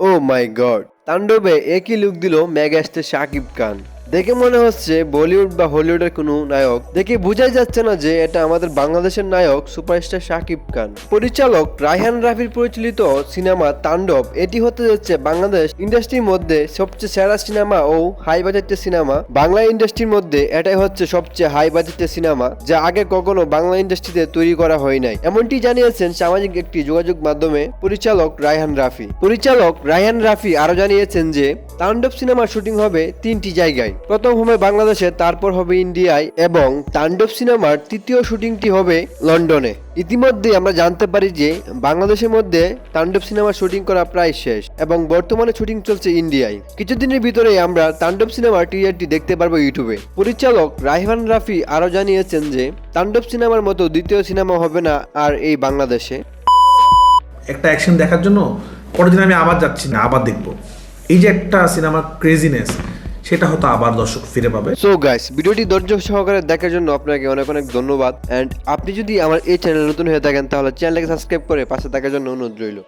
ও মাই god তাণ্ডবে একই look দিল ম্যাগাস্টে শাকিব খান। দেখে মনে হচ্ছে বলিউড বা হলিউডের কোনো নায়ক। দেখে বোঝাই যাচ্ছে না যে এটা আমাদের বাংলাদেশের নায়ক সুপারস্টার শাকিব খান। পরিচালক রায়হান রাফির পরিচালিত সিনেমা তাণ্ডব, এটি হতে যাচ্ছে বাংলাদেশ ইন্ডাস্ট্রির মধ্যে সবচেয়ে সেরা সিনেমা ও হাই বাজেটের সিনেমা। বাংলা ইন্ডাস্ট্রির মধ্যে এটাই হচ্ছে সবচেয়ে হাই বাজেটের সিনেমা, যা আগে কখনো বাংলা ইন্ডাস্ট্রিতে তৈরি করা হয় নাই। এমনটি জানিয়েছেন সামাজিক একটি যোগাযোগ মাধ্যমে পরিচালক রায়হান রাফি। পরিচালক রায়হান রাফি আরও জানিয়েছেন যে, তাণ্ডব সিনেমার শুটিং হবে তিনটি জায়গায়। প্রথম হবে বাংলাদেশে, তারপর হবে ইন্ডিয়ায় এবং তাণ্ডব সিনেমার তৃতীয় শুটিংটি হবে লন্ডনে। ইতিমধ্যে আমরা জানতে পারি যে বাংলাদেশের মধ্যে তাণ্ডব সিনেমার শুটিং করা প্রায় শেষ এবং বর্তমানে শুটিং চলছে ইন্ডিয়ায়। কিছুদিনের ভিতরে আমরা তাণ্ডব সিনেমার টিজারটি দেখতে পারব ইউটিউবে। পরিচালক রাইহান রাফি আরও জানিয়েছেন যে তাণ্ডব সিনেমার মতো দ্বিতীয় সিনেমা হবে না আর এই বাংলাদেশে। একটা অ্যাকশন দেখার জন্য পরের দিন আমি আবার যাচ্ছি না, আবার দেখব। এই যে একটা সিনেমার ক্রেজিনেস সেটা হয়তো আবার দর্শক ফিরে পাবে। সো গাইস ভিডিওটি ধৈর্য সহকারে দেখার জন্য আপনাকে অনেক অনেক ধন্যবাদ। অ্যান্ড আপনি যদি আমার এই চ্যানেল নতুন হয়ে থাকেন, তাহলে চ্যানেলটাকে সাবস্ক্রাইব করে পাশে থাকার জন্য অনুরোধ রইল।